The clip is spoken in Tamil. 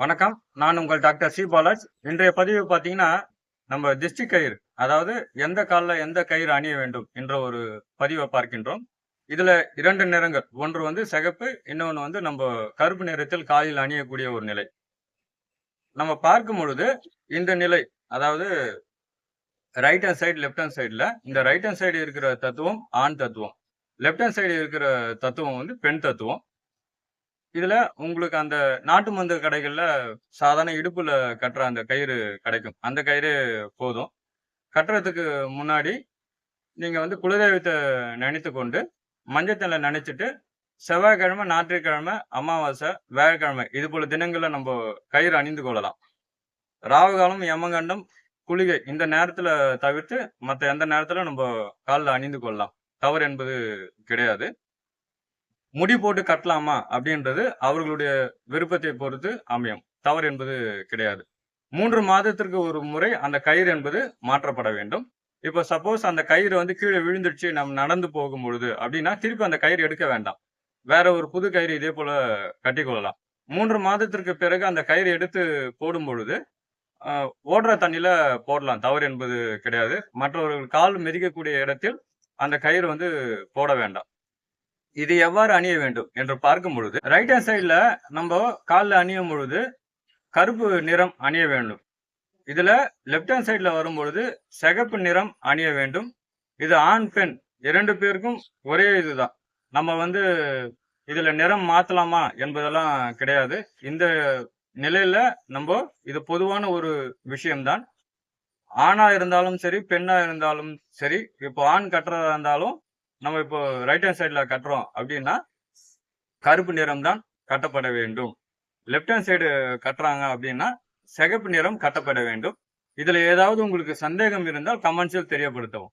வணக்கம். நான் உங்கள் டாக்டர் சி. பாலாஜ். இன்றைய பதிவு பார்த்தீங்கன்னா நம்ம திஷ்டி கயிறு அதாவது எந்த காலில் எந்த கயிறு அணிய வேண்டும் என்ற ஒரு பதிவை பார்க்கின்றோம். இதில் இரண்டு நிறங்கள். ஒன்று வந்து சிகப்பு இன்னொன்று வந்து நம்ம கருப்பு நிறத்தில் காலில் அணியக்கூடிய ஒரு நிலை. நம்ம பார்க்கும் பொழுது இந்த நிலை அதாவது right hand side left hand சைடில் இந்த ரைட் ஹேண்ட் சைடு இருக்கிற தத்துவம் ஆண் தத்துவம். லெஃப்ட் ஹேண்ட் சைடு இருக்கிற தத்துவம் வந்து பெண் தத்துவம். இதுல உங்களுக்கு அந்த நாட்டு மருந்து கடைகள்ல சாதாரண இடுப்புல கட்டுற அந்த கயிறு கிடைக்கும். அந்த கயிறு போதும். கட்டுறதுக்கு முன்னாடி நீங்க வந்து குலதெய்வத்தை நினைத்து கொண்டு மஞ்சத்தலை நினைச்சிட்டு செவ்வாய்க்கிழமை ஞாயிற்றுக்கிழமை அமாவாசை வியாழக்கிழமை இது போல தினங்கள்ல நம்ம கயிறு அணிந்து கொள்ளலாம். ராவுகாலம் யமகண்டம் குளிகை இந்த நேரத்துல தவிர்த்து மற்ற எந்த நேரத்துல நம்ம காலில் அணிந்து கொள்ளலாம். தவறு என்பது கிடையாது. முடி போட்டு கட்டலாமா அப்படின்றது அவர்களுடைய விருப்பத்தை பொறுத்து அமையும். தவறு என்பது கிடையாது. மூன்று மாதத்திற்கு ஒரு முறை அந்த கயிறு என்பது மாற்றப்பட வேண்டும். இப்போ சப்போஸ் அந்த கயிறு வந்து கீழே விழுந்துடுச்சு நம்ம நடந்து போகும் பொழுது அப்படின்னா திருப்பி அந்த கயிறு எடுக்க வேண்டாம். வேற ஒரு புது கயிறு இதே போல கட்டிக்கொள்ளலாம் மூன்று மாதத்திற்கு பிறகு அந்த கயிறு எடுத்து போடும் பொழுது ஓடுற தண்ணியில போடலாம். தவறு என்பது கிடையாது. மற்றவர்கள் கால் மிதிக்கக்கூடிய இடத்தில் அந்த கயிறு வந்து போட வேண்டாம். இது எவ்வாறு அணிய வேண்டும் என்று பார்க்கும் பொழுது ரைட் ஹேண்ட் சைடில் நம்ம காலில் அணியும் பொழுது கருப்பு நிறம் அணிய வேண்டும். இதுல லெஃப்ட் ஹேண்ட் சைடில் வரும் பொழுது சிகப்பு நிறம் அணிய வேண்டும். இது ஆண் பெண் இரண்டு பேருக்கும் ஒரே இதுதான். நம்ம வந்து இதுல நிறம் மாத்தலாமா என்பதெல்லாம் கிடையாது. இந்த நிலையில நம்ம இது பொதுவான ஒரு விஷயம்தான். ஆணா இருந்தாலும் சரி பெண்ணா இருந்தாலும் சரி இப்போ ஆண் கட்டுறதா இருந்தாலும் நம்ம இப்போ ரைட் ஹேண்ட் சைடில் கட்டுறோம் அப்படின்னா கருப்பு நிறம் தான் கட்டப்பட வேண்டும். லெஃப்ட் ஹேண்ட் சைடு கட்டுறாங்க அப்படின்னா சிகப்பு நிறம் கட்டப்பட வேண்டும். இதில் ஏதாவது உங்களுக்கு சந்தேகம் இருந்தால் கமெண்ட்ஸில் தெரியப்படுத்தவும்.